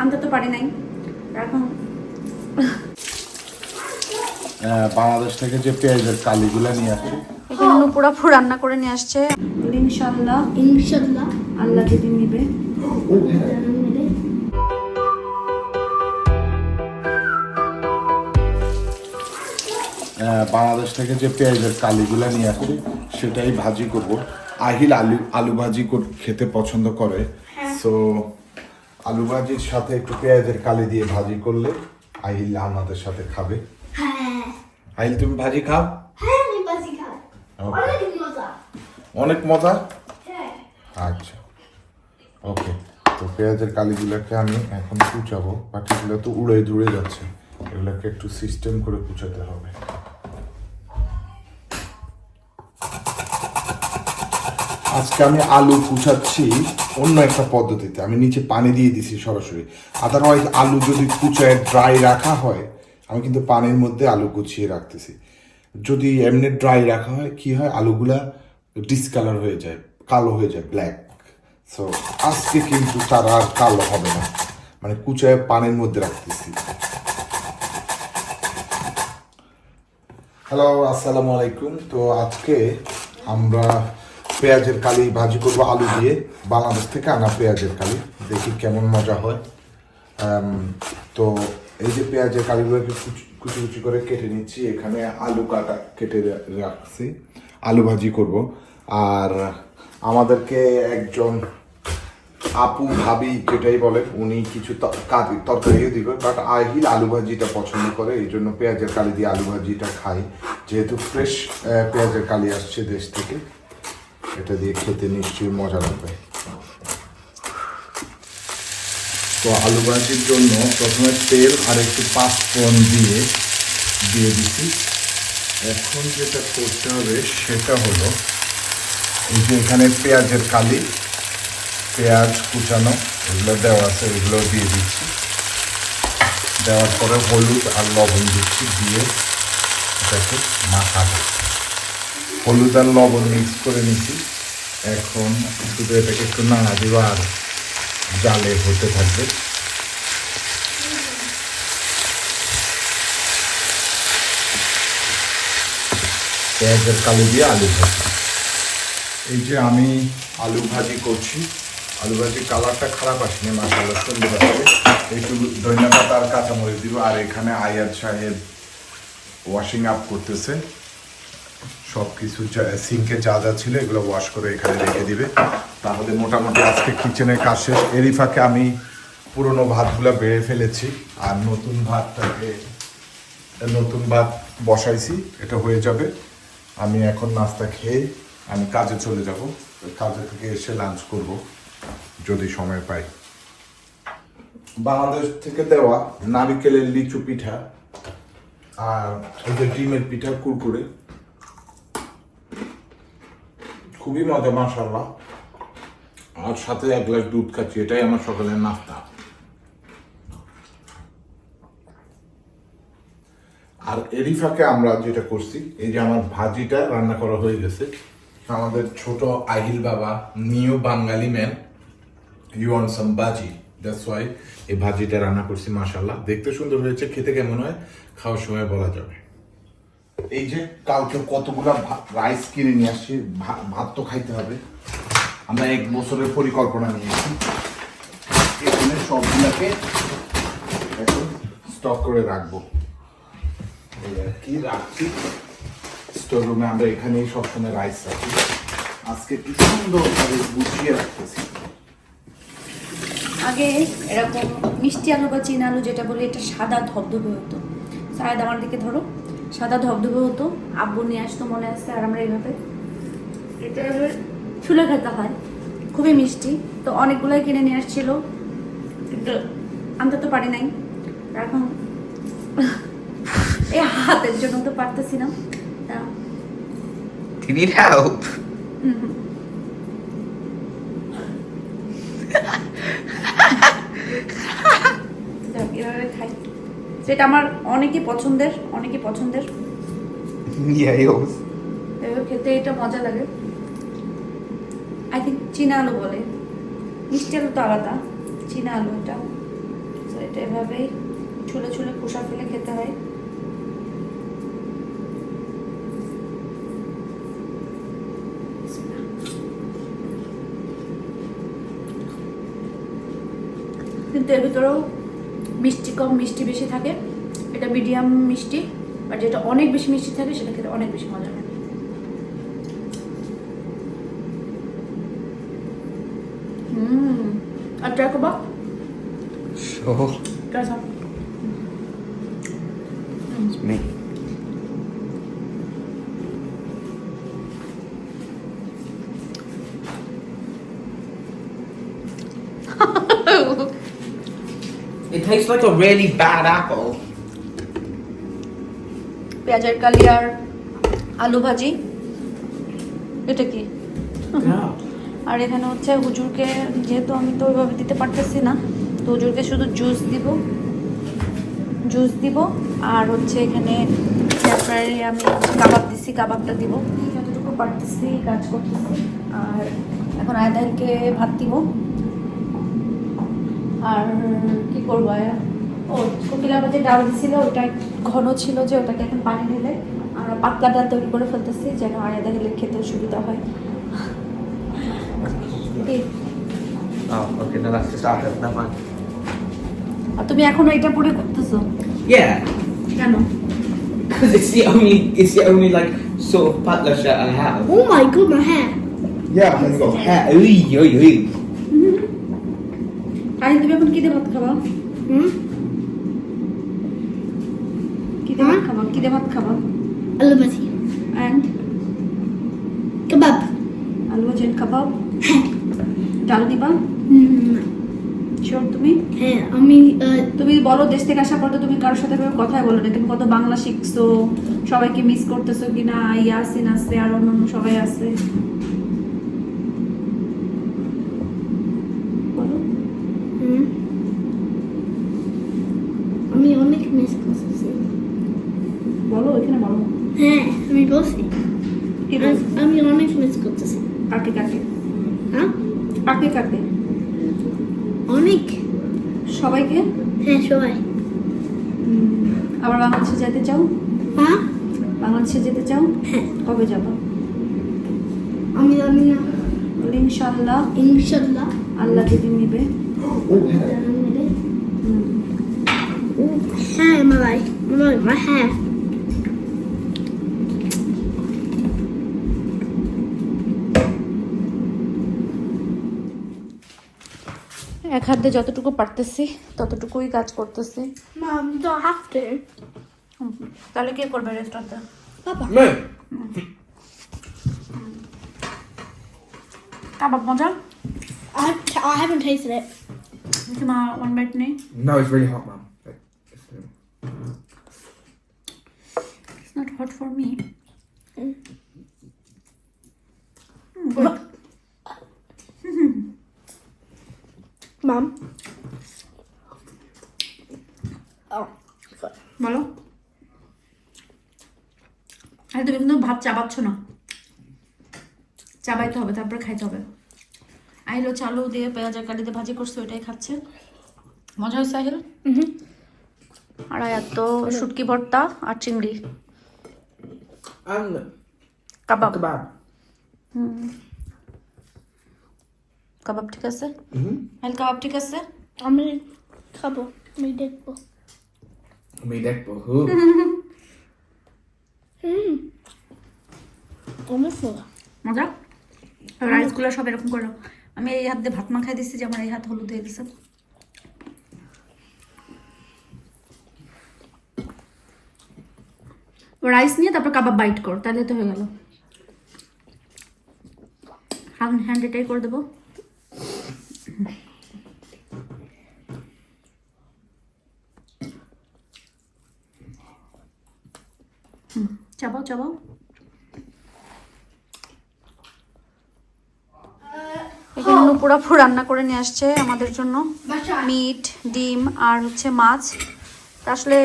আনতে তো পারি নাই। এখন বাংলাদেশ থেকে যে পেঁয়াজের কালিগুলা নিয়ে আসি এখানে রান্না করে নিয়ে আসছে। ইনশাল্লাহ ইনশাল্লাহ আল্লাহ যদি নিবে। বাংলাদেশ থেকে যে পেঁয়াজের কালিগুলা নিয়ে আসি সেটাই ভাজি করব। আহিল আলু আলু ভাজি খেতে পছন্দ করে। সো আলু ভাজির সাথে একটু পেঁয়াজের কালি দিয়ে ভাজি করলে আহিল আমাদের সাথে খাবে। হ্যাঁ। আহিল তুমি ভাজি খাও? হ্যাঁ অনেক মজা। অনেক মজা? হ্যাঁ। আচ্ছা। ওকে তো পেঁয়াজের কালিগুলোকে আমি এখন কুচাবো। বাকিগুলো তো উড়ে ধুড়ে যাচ্ছে। এগুলোকে একটু সিস্টেম করে কুচাতে হবে। আজকে আমি আলু কুচাচ্ছি অন্য একটা পদ্ধতিতে। আমি নিচে পানি দিয়ে দিছি সরাসরি। আদারওয়াইজ আলু যদি কুচায় ড্রাই রাখা হয়, আমি কিন্তু পানির মধ্যে আলু কুচিয়ে রাখতেছি। যদি এমনি ড্রাই রাখা হয়, কি হয়? আলুগুলা ডিসকালার হয়ে যায়, কালো হয়ে যায় ব্ল্যাক সো আজকে কিন্তু তারা আর কালো হবে না। মানে কুচায় পানির মধ্যে রাখতেছি। হ্যালো আসসালামু আলাইকুম। তো আজকে আমরা পেঁয়াজের কালি ভাজি করব আলু দিয়ে। বাংলাদেশ থেকে আনা পেঁয়াজের কালি। দেখি কেমন মজা হয়। তো এই যে পেঁয়াজের কালিগুলোকে কুচি কুচি করে কেটে নিচ্ছি। এখানে আলু কাটা কেটে রাখছি। আলু ভাজি করব। আর আমাদেরকে একজন আপু ভাবি যেটাই বলে উনি কিছু তরকারিও দিবে বাট আহিল আলু ভাজিটা পছন্দ করে। এই জন্য পেঁয়াজের কালি দিয়ে আলু ভাজিটা খাই। যেহেতু ফ্রেশ পেঁয়াজের কালি আসছে দেশ থেকে। এটা দিয়ে খেতে নিশ্চয়ই মজা লাগবে। তো আলু ভাজির জন্য প্রথমে তেল আর একটু পাঁচফোড়ন দিয়ে দিয়ে দিচ্ছি। এখন যেটা করতে হবে সেটা হলো এই যে এখানে পেঁয়াজের কালি, পেঁয়াজ কুচানো, এগুলো দেওয়া আছে, এগুলো দিয়ে দিচ্ছি। দেওয়ার পরে হলুদ আর লবণ দিচ্ছি দিয়ে এটাকে মাখাবো। হলুদ আর লবণ মিক্স করে নিচ্ছি এখন শুধু এটাকে একটু নাড়া দিব আর জালে হতে থাকবে। পেঁয়াজের কালি দিয়ে আলু ভাজি। এই যে আমি আলু ভাজি করছি, আলু ভাজি কালারটা খারাপ আসেনি মাসাল্লাহ সুন্দর আসবে। একটু ধনিয়া পাতা আর কাঁচামরিচ দিব, আর এখানে আয়াত সাহেব ওয়াশিং আপ করতেছে। সব কিছু সিঙ্কে যা যা ছিল এগুলো ওয়াশ করে এখানে রেখে দিবে। তাহলে মোটামুটি আজকে কিচেনের কাজ শেষ। এরই ফাঁকে আমি পুরনো ভাতগুলো বেড়ে ফেলেছি আর নতুন ভাতটাকে, নতুন ভাত বসাইছি, এটা হয়ে যাবে। আমি এখন নাস্তা খেয়ে আমি কাজে চলে যাব। কাজে থেকে এসে লাঞ্চ করব, যদি সময় পাই। বাংলাদেশ থেকে দেওয়া নারিকেলের লিচু পিঠা আর এই যে ডিমের পিঠা, কুরকুরে খুবই মজা মাশাল্লাহ আর সাথে এক গ্লাস দুধ খাচ্ছি, এটাই আমার সকালের নাস্তা। আর এরই ফাঁকে আমরা যেটা করছি, এই যে আমার ভাজিটা রান্না করা হয়ে গেছে আমাদের ছোট আহিল বাবা, new Bengali man you want some bhaji that's why এই ভাজিটা রান্না করছি মাশাল্লাহ দেখতে সুন্দর হয়েছে, খেতে কেমন হয়, খাওয়ার সময় বলা যাবে। এই যে কালকে কতগুলা রাইস কিনে নিয়ে আসছি ভাত তো খাইতে হবে। আমরা এক বছরের পরিকল্পনা নিয়েছি। এখানে সবগুলাকে এখন স্টক করে রাখব। কি রাখছি? স্টোর রুমে আমরা এখানেই সবসময় রাইস রাখি। আজকে কি সুন্দরভাবে গুছিয়ে রাখতেছি। আগে এরকম মিষ্টি আলু বা চীনা আলু যেটা বলি, এটা সাদা ধবধবে হতো। সায়দ, আমার দিকে ধরো। সাদা ধবধবে হতো আব্বু নিয়ে আসতো মনে আসতে আর আমরা এইভাবে। এটা ছুলে খেতে হয় খুবই মিষ্টি। তো অনেকগুলোই কিনে নিয়ে আসছিল। কিন্তু আনতে তো পারি নাই। এখন এই হাতের জন্য তো পারতেছি না। তা Do you need help? যাক, এভাবে খাই সেটা আমার অনেকই পছন্দের অনেকই পছন্দের। খেতে এটা মজা লাগে। আই থিঙ্ক চীনা আলু বলে। মিষ্টি আলু তো আলাদা। চীনা আলু এটা। তো এটা এভাবেই ছুলে ছুলে খোসা ফেলে খেতে হয়। কিন্তু এর ভিতরেও মিষ্টি কম মিষ্টি বেশি থাকে। এটা মিডিয়াম মিষ্টি বাট যেটা অনেক বেশি মিষ্টি থাকে সেটা খেতে অনেক বেশি মজা হয়। হুম। আর ট্রাই করবা 说。干啥 It's me. it tastes like a really bad apple. পেঁয়াজের কালি আর আলু ভাজি। এটা কি? Yeah. আর এখানে হচ্ছে হুজুরকে যেহেতু আমি তো ওইভাবে দিতে পারতেছি না তো হুজুরকে শুধু জুস দিব। জুস দিব আর হচ্ছে এখানে আপনার আমি কাবাব দিছি কাবাবটা দিব। যতটুকু পারতেছি কাজ করতেছি। আর এখন আয়দাইলকে ভাত দিব। আর কি করব আয়া ও কোকিলা যে ডাল দিছিল ওটা ঘন ছিল যে ওটাকে এখন পানি ঢেলে আর পাতলা ডাল তৈরি করে ফেলতেছি যেন আয়দা দিলে খেতে সুবিধা হয় Oh, তুমি এখনও এটা পরে করতেছো কেন because it's the only, it's the only like sort of butler shirt I have. Oh my god, my hair. Yeah, I've only got hair. Ooh, ooh, ooh. আর তুমি এখন কি দিয়ে ভাত খাবা? কি দিয়ে ভাত হ্যাঁ? খাবা কি দিয়ে ভাত খাবা Alamati. And Kebab. আলু ভাজের কাবাব ডাল দিবা. শিওর তুমি mean, uh, তুমি বলো দেশ থেকে আসার পর তো তুমি কারোর সাথে কথাই বলো না তুমি কত বাংলা শিখছো সবাইকে মিস করতেছো কিনা ইয়াসিন আছে আর অন্যান্য সবাই আছে বলো hmm. আমি অনেক মিস করতেছি বলো এখানে বলো। হ্যাঁ আমি বলছি। আমি অনেক মিস করতেছি। কাকে কাকে? হ্যাঁ কাকে কাকে? অনেক। সবাইকে? হ্যাঁ সবাই। আবার বাংলাদেশে যেতে চাও? হ্যাঁ বাংলাদেশে যেতে চাও? হ্যাঁ। কবে যাব? আমি জানি না। ইনশাল্লাহ ইনশাল্লাহ আল্লাহ যেদিন নিবে। মালাই my hair এক হাত দিয়ে যতটুকু পারতেছি ততটুকুই কাজ করতেছি Mom, you don't have to. হুম, তাহলে কে করবে রেস্টুরেন্টে Papa. No. কাবাব মজা I, I haven't tasted it. দেখি মা ওয়ান বাইট নেই No, it's really hot, mum. Hot for me Mm. Mom. Oh, বলো আরে তুমি কিন্তু ভাত চাবাচ্ছ না চাবাইতে হবে তারপরে খাইতে হবে আইলো চালু দিয়ে পেঁয়াজের কালিতে ভাজি করছে ওইটাই খাচ্ছে মজা হয়েছে আহিল. আর এত শুটকি ভর্তা আর চিংড়ি and কাবাব kebab. হুম কাবাব ঠিক আছে? Mm-hmm. আহিল কাবাব ঠিক আছে? আমি খাব আমি দেখব। dead, but হুম। মজা। রাইসগুলো সব এরকম করো। আমি এই হাত দিয়ে ভাত মাখাই দিচ্ছি যে আমার এই হাত হলুদ হয়ে গেছে। রাইস নিয়ে তারপর কাবাব বাইট কর তাহলে তো হয়ে গেল। হ্যান্ড হ্যান্ড এটাই করে দেবো। চাবাও চাবাও। এখানে নুপুরাফু রান্না করে নিয়ে আসছে আমাদের জন্য। মিট ডিম আর হচ্ছে মাছ। আসলে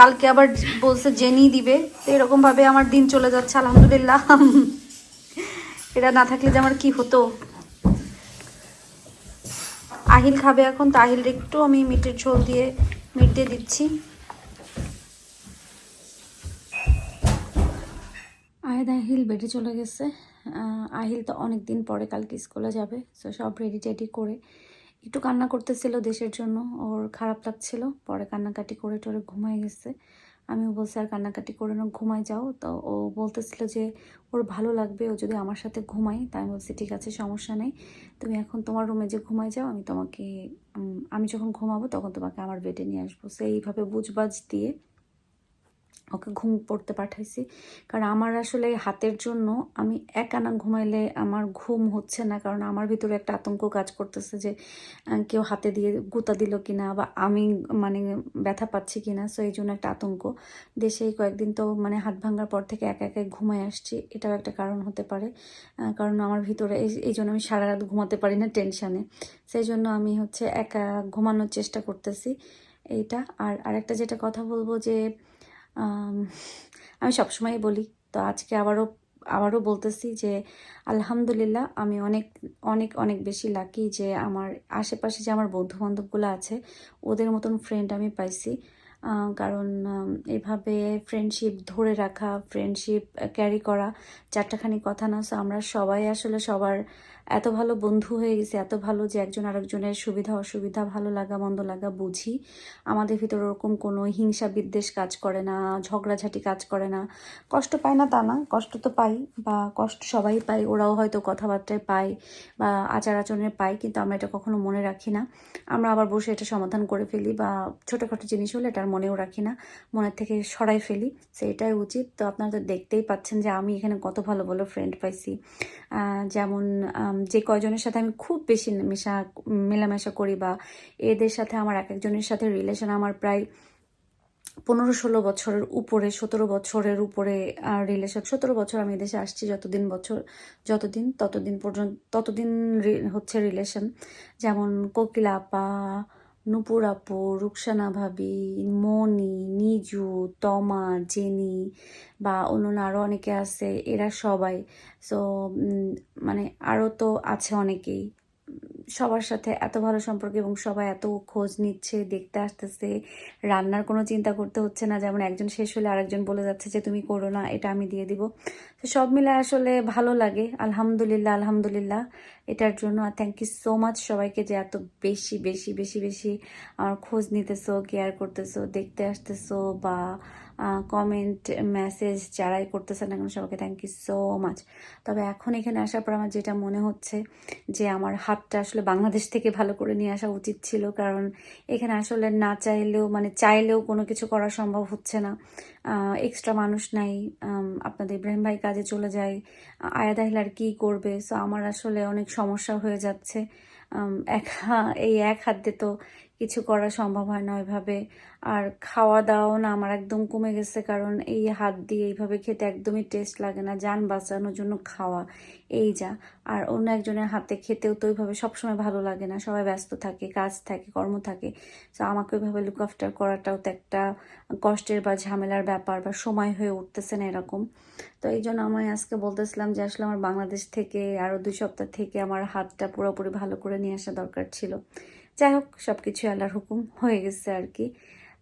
কালকে আবার বলছে জেনি দিবে। তো এরকমভাবে আমার দিন চলে যাচ্ছে, আলহামদুলিল্লাহ। এটা না থাকলে যে আমার কি হতো। আহিল খাবে এখন, তো আহিল একটু আমি মিটের ঝোল দিয়ে মিট দিয়ে দিচ্ছি। আহেদ আহিল বেডে চলে গেছে। আহিল তো অনেক দিন পরে কালকে স্কুলে যাবে সো সব রেডি টেডি করে একটু কান্না করতেছিল দেশের জন্য, ওর খারাপ লাগছিল। পরে কান্নাকাটি করে টরে ঘুমাই গেছে। আমি বলছি, আর কান্নাকাটি করে না ঘুমাই যাও। তো ও বলতেছিল যে, ওর ভালো লাগবে, ও যদি আমার সাথে ঘুমায়। তাই আমি বলছি, ঠিক আছে, সমস্যা নেই। তুমি এখন তোমার রুমে যে ঘুমাই যাও, আমি তোমাকে আমি যখন ঘুমাবো, তখন তোমাকে আমার বেডে নিয়ে আসব। সেইভাবে বুঝবাজ দিয়ে ওকে ঘুম পড়তে পাঠাইছি। কারণ আমার আসলে হাতের জন্য আমি একা না ঘুমাইলে আমার ঘুম হচ্ছে না। কারণ আমার ভিতরে একটা আতঙ্ক কাজ করতেছে যে কেউ হাতে দিয়ে গুতা দিল কিনা বা আমি মানে ব্যথা পাচ্ছি কিনা। সো এই জন্য একটা আতঙ্ক। দেশে এই কয়েকদিন তো মানে হাত ভাঙার পর থেকে একা একাই ঘুমায় আসছি। এটাও একটা কারণ হতে পারে। কারণ আমার ভিতরে এই এই জন্য আমি সারা রাত ঘুমাতে পারি না টেনশানে সেই জন্য আমি হচ্ছে একা ঘুমানোর চেষ্টা করতেছি এইটা। আর আরেকটা যেটা কথা বলব যে আম, সবসময় বলি তো আজকে আবারও আবারও বলতেছি যে আলহামদুলিল্লাহ আমি অনেক অনেক অনেক বেশি লাকি যে আমার আশেপাশে যে আমার বন্ধু বান্ধবগুলো আছে ওদের মতন ফ্রেন্ড আমি পাইছি। কারণ এভাবে ফ্রেন্ডশিপ ধরে রাখা ফ্রেন্ডশিপ ক্যারি করা চারটাখানি কথা না so আমরা সবাই আসলে সবার এত ভালো বন্ধু হয়ে গেছে, এত ভালো যে একজন আরেকজনের সুবিধা, অসুবিধা, ভালো লাগা, মন্দ লাগা বুঝি। আমাদের ভিতরে ওরকম কোনো হিংসা বিদ্বেষ কাজ করে না, ঝগড়াঝাটি কাজ করে না। কষ্ট পায় না তা না, কষ্ট তো পাই বা কষ্ট সবাই পাই ওরাও হয়তো কথাবার্তায় পায় বা আচার আচরণে পায়, কিন্তু আমরা এটা কখনো মনে রাখি না। আমরা আবার বসে এটা সমাধান করে ফেলি বা ছোটোখাটো জিনিস হলে এটা আর মনেও রাখি না, মনের থেকে সরাই ফেলি সেটাই উচিত। তো আপনারা তো দেখতেই পাচ্ছেন যে আমি এখানে কত ভালো ভালো ফ্রেন্ড পাইছি। যেমন যে কয়জনের সাথে আমি খুব বেশি মেশা, মেলামেশা করি বা এদের সাথে আমার এক একজনের সাথে রিলেশন আমার প্রায় পনেরো ষোলো বছরের উপরে, সতেরো বছরের উপরে রিলেশন সতেরো বছর আমি এদেশে আসছি যতদিন বছর, যতদিন, ততদিন পর্যন্ত, ততদিন হচ্ছে রিলেশন যেমন কোকিলা আপা নুপুর আপু, রুকসানা ভাবি, মনি, নিজু, তমা, জেনি বা অন্য আরও অনেকে আছে, এরা সবাই। সো মানে আরও তো আছে অনেকেই। সবার সাথে এত ভালো সম্পর্ক এবং সবাই এত খোঁজ নিচ্ছে, দেখতে আসতেছে। রান্নার কোনো চিন্তা করতে হচ্ছে না, যেমন একজন শেষ হলে আরেকজন বলে যাচ্ছে যে, তুমি করো না, এটা আমি দিয়ে দিব। তো সব মিলে আসলে ভালো লাগে। আলহামদুলিল্লাহ আলহামদুলিল্লাহ, এটার জন্য। আর থ্যাংক ইউ সো মাচ সবাইকে যে এত বেশি বেশি বেশি বেশি আমার খোঁজ নিতেছো কেয়ার করতেছো, দেখতে আসতেছো বা কমেন্ট মেসেজ যারাই করতেছেন না কেন সবাইকে থ্যাংক ইউ সো মাচ তবে এখন এখানে আসার পর আমার যেটা মনে হচ্ছে যে আমার হাতটা আসলে বাংলাদেশ থেকে ভালো করে নিয়ে আসা উচিত ছিল। কারণ এখানে আসলে না চাইলেও মানে চাইলেও কোনো কিছু করা সম্ভব হচ্ছে না। এক্সট্রা মানুষ নাই। আপনাদের ইব্রাহিম ভাই কাজে চলে যায়। আয়াদ আহিলার কী করবে? সো আমার আসলে অনেক সমস্যা হয়ে যাচ্ছে। এক, এই এক হাত তো কিছু করা সম্ভব হয় না ওইভাবে। আর খাওয়া দাওয়াও না আমার একদম কমে গেছে, কারণ এই হাত দিয়ে এইভাবে খেতে একদমই টেস্ট লাগে না। যান বাঁচানোর জন্য খাওয়া, এই যা। আর অন্য একজনের হাতে খেতেও তো ওইভাবে সবসময় ভালো লাগে না। সবাই ব্যস্ত থাকে, কাজ থাকে, কর্ম থাকে। তো আমাকে ওইভাবে লুক আফটার করাটাও তো একটা কষ্টের বা ঝামেলার ব্যাপার বা সময় হয়ে উঠতেছে না এরকম। তো এই জন্য আমি আজকে বলতেছিলাম যে আসলে আমার বাংলাদেশ থেকে আরও দুই সপ্তাহ থেকে আমার হাতটা পুরোপুরি ভালো করে নিয়ে আসা দরকার ছিল। যাই হোক সব কিছু আল্লাহর হুকুম হয়ে গেছে আর কি।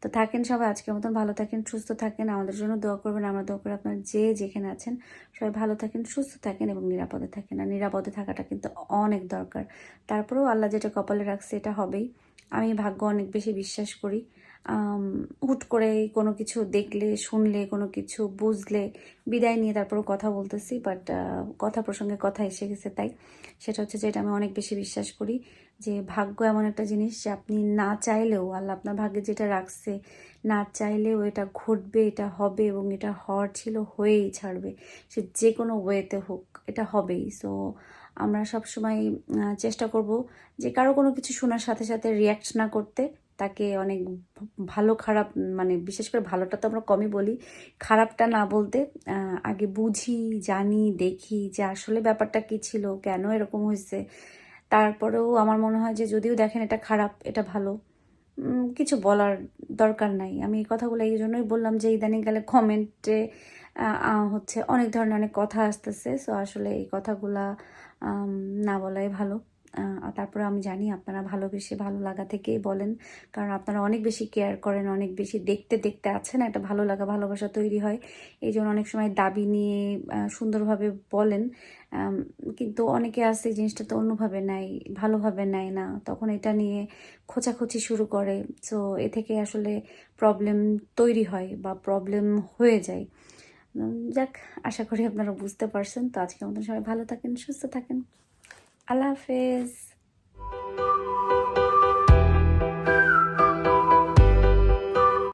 তো থাকেন সবাই, আজকের মতন ভালো থাকেন, সুস্থ থাকেন। আমাদের জন্য দোয়া করবেন, আমরা দোয়া করি আপনারা যে যেখানে আছেন, সবাই ভালো থাকেন, সুস্থ থাকেন এবং নিরাপদে থাকেন। আর নিরাপদে থাকাটা কিন্তু অনেক দরকার। তারপরেও আল্লাহ যেটা কপালে রাখছে, এটা হবেই। আমি ভাগ্য অনেক বেশি বিশ্বাস করি। হুট করে কোনো কিছু দেখলে, শুনলে, কোনো কিছু বুঝলে, বিদায় নিয়ে তারপর কথা বলতেছি বাট কথা প্রসঙ্গে কথা এসে গেছে তাই। সেটা হচ্ছে যে এটা আমি অনেক বেশি বিশ্বাস করি। যে ভাগ্য এমন একটা জিনিস যে আপনি না চাইলেও, আল্লাহ আপনার ভাগ্যে যেটা রাখছে, না চাইলেও এটা ঘটবে, এটা হবে এবং এটা হওয়ার ছিল, হয়েই ছাড়বে। সে যে কোনো ওয়েতে হোক, এটা হবেই। সো আমরা সবসময় চেষ্টা করব যে কারও কোনো কিছু শোনার সাথে সাথে রিয়াক্ট না করতে। তাকে অনেক ভালো খারাপ মানে বিশেষ করে ভালোটা তো আমরা কমই বলি, খারাপটা না বলতে আগে বুঝি, জানি, দেখি যে আসলে ব্যাপারটা কী ছিল, কেন এরকম হয়েছে। তারপরেও আমার মনে হয় যে যদিও দেখেন এটা খারাপ, এটা ভালো কিছু বলার দরকার নাই। আমি এই কথাগুলো এই জন্যই বললাম যে ইদানিংকালে কমেন্টে হচ্ছে অনেক ধরনের অনেক কথা আসতেছে। সো আসলে এই কথাগুলা না বলাই ভালো। তারপরে আমি জানি আপনারা ভালোবেসে ভালো লাগা থেকেই বলেন। কারণ আপনারা অনেক বেশি কেয়ার করেন, অনেক বেশি দেখতে দেখতে আছেন, একটা ভালো লাগা, ভালোবাসা তৈরি হয়। এই জন্য অনেক সময় দাবি নিয়ে সুন্দরভাবে বলেন। কিন্তু অনেকে আছে জিনিসটা তো অন্যভাবে নেয়, ভালোভাবে নেয় না। তখন এটা নিয়ে খোঁচাখুচি শুরু করে। সো এ থেকে আসলে প্রবলেম তৈরি হয় বা প্রবলেম হয়ে যায়। যাক, আশা করি আপনারা বুঝতে পারছেন। তো আজকে মতন সবাই ভালো থাকেন, সুস্থ থাকেন। আল্লাহ হাফেজ।